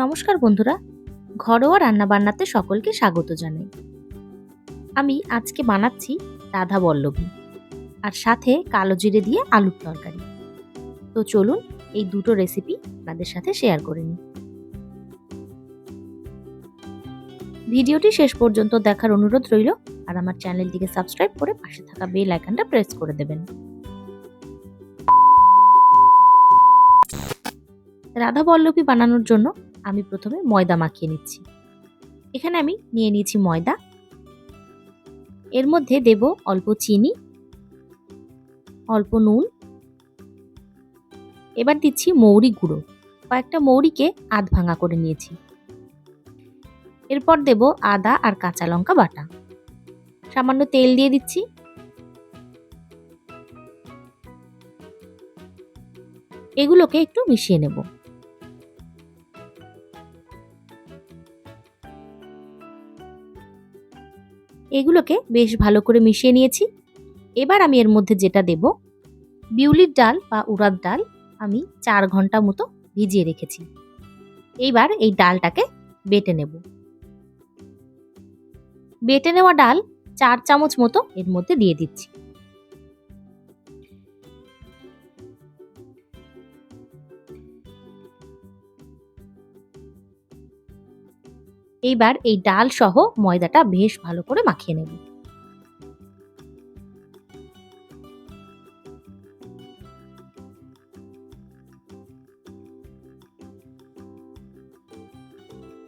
নমস্কার বন্ধুরা, ঘরোয়া রান্নাবান্নাতে সকলকে স্বাগত জানাই। আমি আজকে বানাচ্ছি রাধা বল্লভী আর সাথে কালো জিরে দিয়ে আলুর তরকারি। তো চলুন এই দুটো রেসিপি আপনাদের সাথে শেয়ার করে নিই। ভিডিওটি শেষ পর্যন্ত দেখার অনুরোধ রইল আর আমার চ্যানেলটিকে সাবস্ক্রাইব করে পাশে থাকা বেল আইকনটা প্রেস করে দেবেন। রাধা বল্লভী বানানোর জন্য আমি প্রথমে ময়দা মাখিয়ে নিচ্ছি। এখানে আমি নিয়ে নিয়েছি ময়দা। এর মধ্যে দেব অল্প চিনি, অল্প নুন। এবার দিচ্ছি মৌরি গুঁড়ো। কয়েকটা মৌরিকে আধ ভাঙা করে নিয়েছি। এরপর দেব আদা আর কাঁচা লঙ্কা বাটা। সামান্য তেল দিয়ে দিচ্ছি। এগুলোকে একটু মিশিয়ে নেব। এগুলোকে বেশ ভালো করে মিশিয়ে নিয়েছি। এবার আমি এর মধ্যে যেটা দেব, বিউলির ডাল বা উড়ার ডাল আমি চার ঘণ্টা মতো ভিজিয়ে রেখেছি। এইবার এই ডালটাকে বেটে নেব। বেটে নেওয়া ডাল চার চামচ মতো এর মধ্যে দিয়ে দিচ্ছি। এইবার এই ডাল সহ ময়দাটা বেশ ভালো করে মাখিয়ে নেব।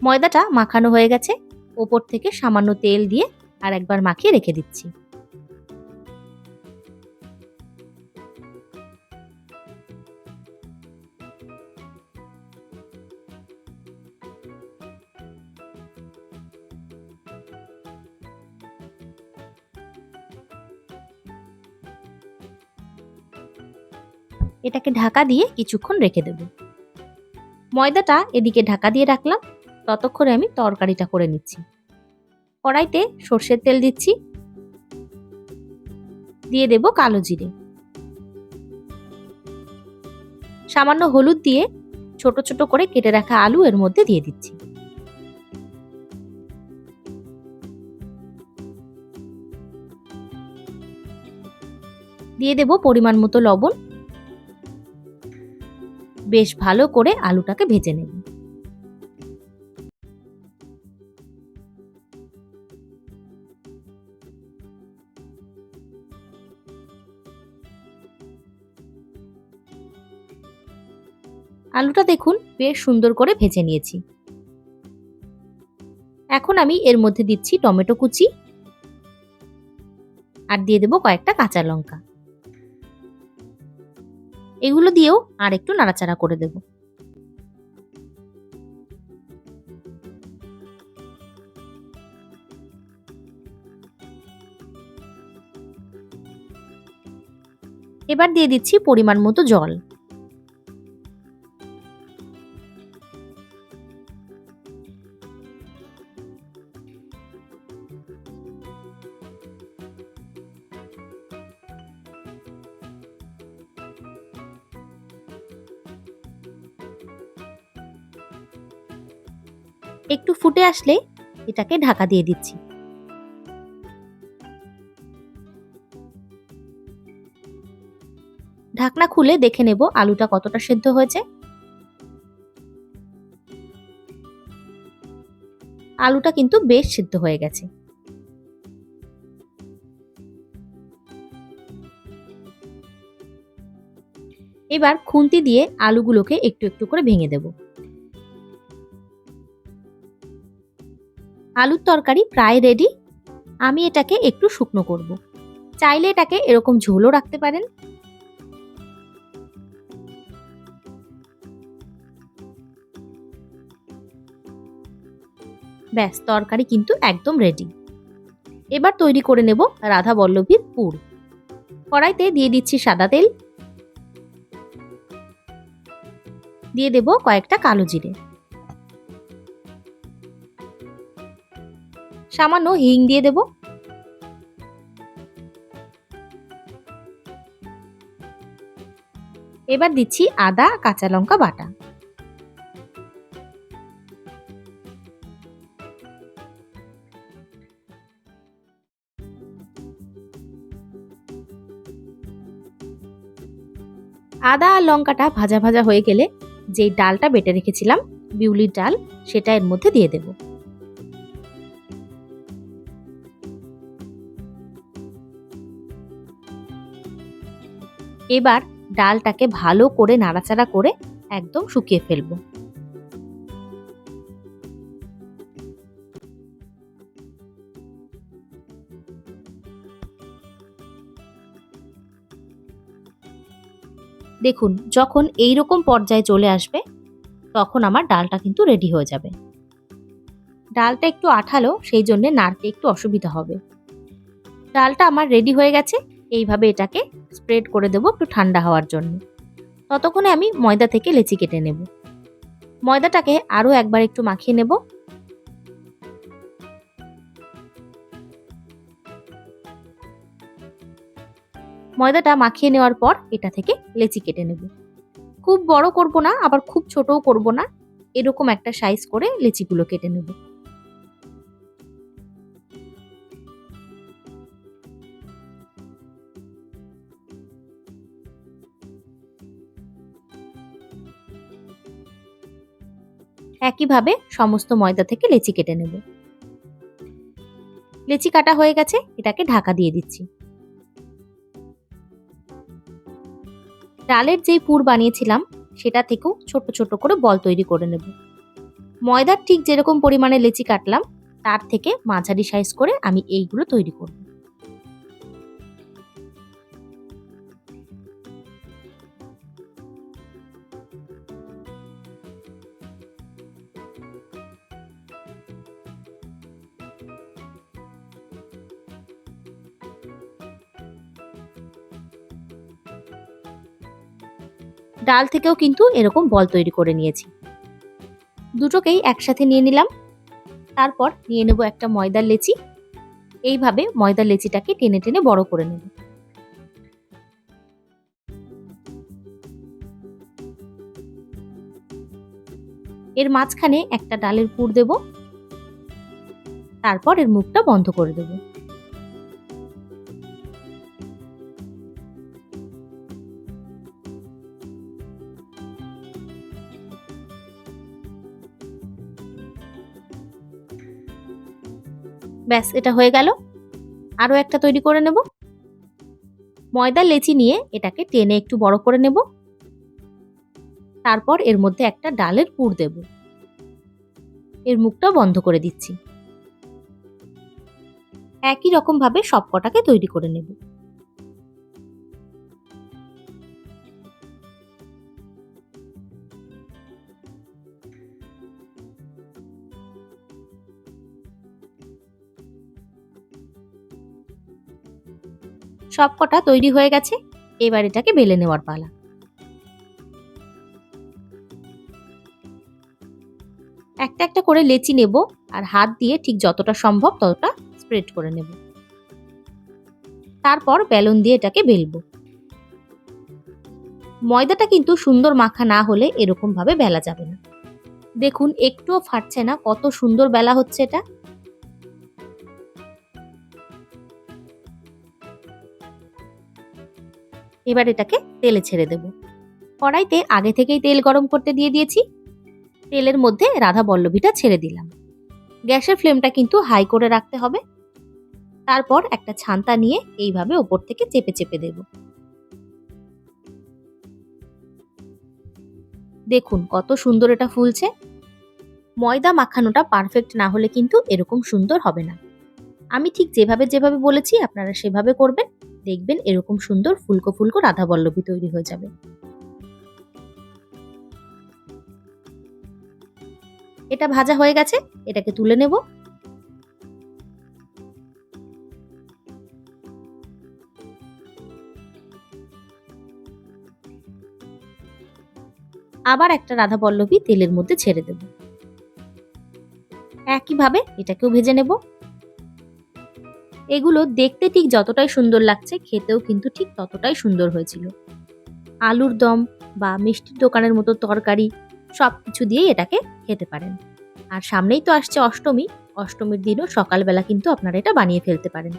ময়দাটা মাখানো হয়ে গেছে। ওপর থেকে সামান্য তেল দিয়ে আর একবার মাখিয়ে রেখে দিচ্ছি। এটাকে ঢাকা দিয়ে কিছুক্ষণ রেখে দেব। ময়দাটা এদিকে ঢাকা দিয়ে রাখলাম। ততক্ষণে আমি তরকারিটা করে নিচ্ছি। কড়াইতে সর্ষের তেল দিচ্ছি। দিয়ে দেব কালো জিরে। সামান্য হলুদ দিয়ে ছোট ছোট করে কেটে রাখা আলু এর মধ্যে দিয়ে দিচ্ছি। দিয়ে দেব পরিমাণ মতো লবণ। বেশ ভালো করে আলুটাকে ভেজে নেব। আলুটা দেখুন বেশ সুন্দর করে ভেজে নিয়েছি। এখন আমি এর মধ্যে দিচ্ছি টমেটো কুচি আর দিয়ে দেবো কয়েকটা কাঁচা লঙ্কা। এগুলো দিয়েও আর একটু নাড়াচাড়া করে দেব। এবার দিয়ে দিচ্ছি পরিমাণ মতো জল। একটু ফুটে আসলে এটাকে ঢাকা দিয়ে দিচ্ছি। ঢাকনা খুলে দেখে নেব আলুটা কতটা সেদ্ধ হয়েছে। আলুটা কিন্তু বেশ সিদ্ধ হয়ে গেছে। এবার খুন্তি দিয়ে আলুগুলোকে একটু একটু করে ভেঙে দেবো। আলুর তরকারি প্রায় রেডি আমি এটাকে একটু শুকনো করব। চাইলে এটাকে এরকম ঝোলও রাখতে পারেন। ব্যাস, তরকারি কিন্তু একদম রেডি এবার তৈরি করে নেব রাধা বল্লভীর পুর। কড়াইতে দিয়ে দিচ্ছি সাদা তেল। দিয়ে দেব কয়েকটা কালো জিরে। সামান্য হিং দিয়ে দেব। এবার দিচ্ছি আদা, কাঁচা লঙ্কা বাটা। আদা আর লঙ্কাটা ভাজা ভাজা হয়ে গেলে যেই ডালটা বেটে রেখেছিলাম, বিউলির ডাল, সেটা এর মধ্যে দিয়ে দেবো। এবার ডালটাকে ভালো করে নাড়াচাড়া করে একদম শুকিয়ে ফেলব। দেখুন, যখন এই রকম পর্যায়ে চলে আসবে, তখন আমার ডালটা কিন্তু রেডি হয়ে যাবে। ডালটা একটু আঠালো, সেই জন্যে নাড়তে একটু অসুবিধা হবে। ডালটা আমার রেডি হয়ে গেছে। এইভাবে এটাকে স্প্রেড করে দেবো একটু ঠান্ডা হওয়ার জন্য। ততক্ষণে আমি ময়দা থেকে লেচি কেটে নেব। ময়দাটাকে আরও একবার একটু মাখিয়ে নেব। ময়দাটা মাখিয়ে নেওয়ার পর এটা থেকে লেচি কেটে নেব। খুব বড় করব না, আবার খুব ছোটও করব না। এরকম একটা সাইজ করে লেচিগুলো কেটে নেব। একইভাবে সমস্ত ময়দা থেকে লেচি কেটে নেব। লেচি কাটা হয়ে গেছে, এটাকে ঢাকা দিয়ে দিচ্ছি। ডালের যেই পুর বানিয়েছিলাম, সেটা থেকেও ছোট ছোট করে বল তৈরি করে নেব। ময়দার ঠিক যেরকম পরিমাণে লেচি কাটলাম, তার থেকে মাঝারি সাইজ করে আমি এইগুলো তৈরি করব। ডাল থেকেও কিন্তু এরকম বল তৈরি করে নিয়েছি। দুটোকেই একসাথে নিয়ে নিলাম। তারপর নিয়ে নেব একটা ময়দার লেচি। এইভাবে ময়দার লেচিটাকে টেনে টেনে বড় করে নেব। এর মাঝখানে একটা ডালের পুর দেব। তারপর এর মুখটা বন্ধ করে দেবো। ব্যাস, এটা হয়ে গেল। আরও একটা তৈরি করে নেব। ময়দা, লেচি নিয়ে এটাকে টেনে একটু বড় করে নেব। তারপর এর মধ্যে একটা ডালের পুর দেব। এর মুখটা বন্ধ করে দিচ্ছি। একই রকমভাবে সব কটাকে তৈরি করে নেব। সব কটা তৈরি হয়ে গেছে, এবার এটাকে বেলে নেওয়ার পালা। একটা একটা করে লেচি নেব আর হাত দিয়ে ঠিক যতটা সম্ভব ততটা স্প্রেড করে নেব। তারপর বেলুন দিয়ে এটাকে বেলবো। ময়দাটা কিন্তু সুন্দর মাখা না হলে এরকম ভাবে বেলা যাবে না। দেখুন, একটুও ফাটছে না, কত সুন্দর বেলা হচ্ছে এটা। এবার এটাকে তেলে ছেড়ে দেব। কড়াইতে আগে থেকেই তেল গরম করতে দিয়ে দিয়েছি। তেলের মধ্যে রাধা বল্লভীটা ছেড়ে দিলাম। গ্যাসের ফ্লেমটা কিন্তু হাই করে রাখতে হবে। তারপর একটা ছান্তা নিয়ে এইভাবে ওপর থেকে চেপে চেপে দেব। দেখুন কত সুন্দর এটা ফুলছে। ময়দা মাখানোটা পারফেক্ট না হলে কিন্তু এরকম সুন্দর হবে না। আমি ঠিক যেভাবে যেভাবে বলেছি আপনারা সেভাবে করবেন। দেখবেন এরকম সুন্দর ফুলকো ফুলকো রাধা বল্লভী তৈরি হয়ে যাবে। এটা ভাজা হয়ে গেছে, এটাকে তুলে নেব। আবার একটা রাধা পল্লবী তেলের মধ্যে ছেড়ে দেব। একইভাবে এটাকেও ভেজে নেব। এগুলো দেখতে ঠিক যতটাই সুন্দর লাগছে, খেতেও কিন্তু ঠিক ততটাই সুন্দর হয়েছিল। আলুর দম বা মিষ্টির দোকানের মতো তরকারি সব কিছু দিয়েই এটাকে খেতে পারেন। আর সামনেই তো আসছে অষ্টমী, অষ্টমীর দিনও সকালবেলা কিন্তু আপনারা এটা বানিয়ে ফেলতে পারেন।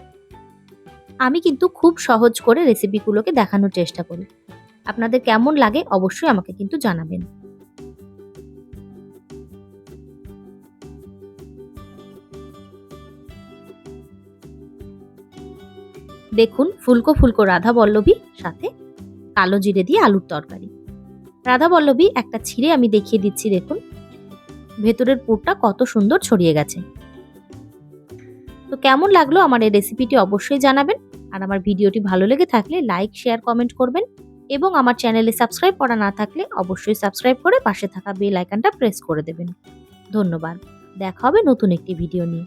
আমি কিন্তু খুব সহজ করে রেসিপিগুলোকে দেখানোর চেষ্টা করি। আপনাদের কেমন লাগে অবশ্যই আমাকে কিন্তু জানাবেন। দেখুন ফুলকো ফুলকো রাধা বল্লভী সাথে কালো জিরে দিয়ে আলুর তরকারি। রাধা বল্লভী, একটা ছিঁড়ে আমি দেখিয়ে দিচ্ছি দেখুন। ভেতরের পুরটা কত সুন্দর ছড়িয়ে গেছে। তো কেমন লাগল আমার এই রেসিপিটি অবশ্যই জানাবেন। আর আমার ভিডিওটি ভালো লেগে থাকলে লাইক শেয়ার কমেন্ট করবেন। এবং আমার চ্যানেলে সাবস্ক্রাইব করা না থাকলে অবশ্যই সাবস্ক্রাইব করে পাশে থাকা বেল আইকনটা প্রেস করে দেবেন। ধন্যবাদ। দেখা হবে নতুন একটি ভিডিও নিয়ে।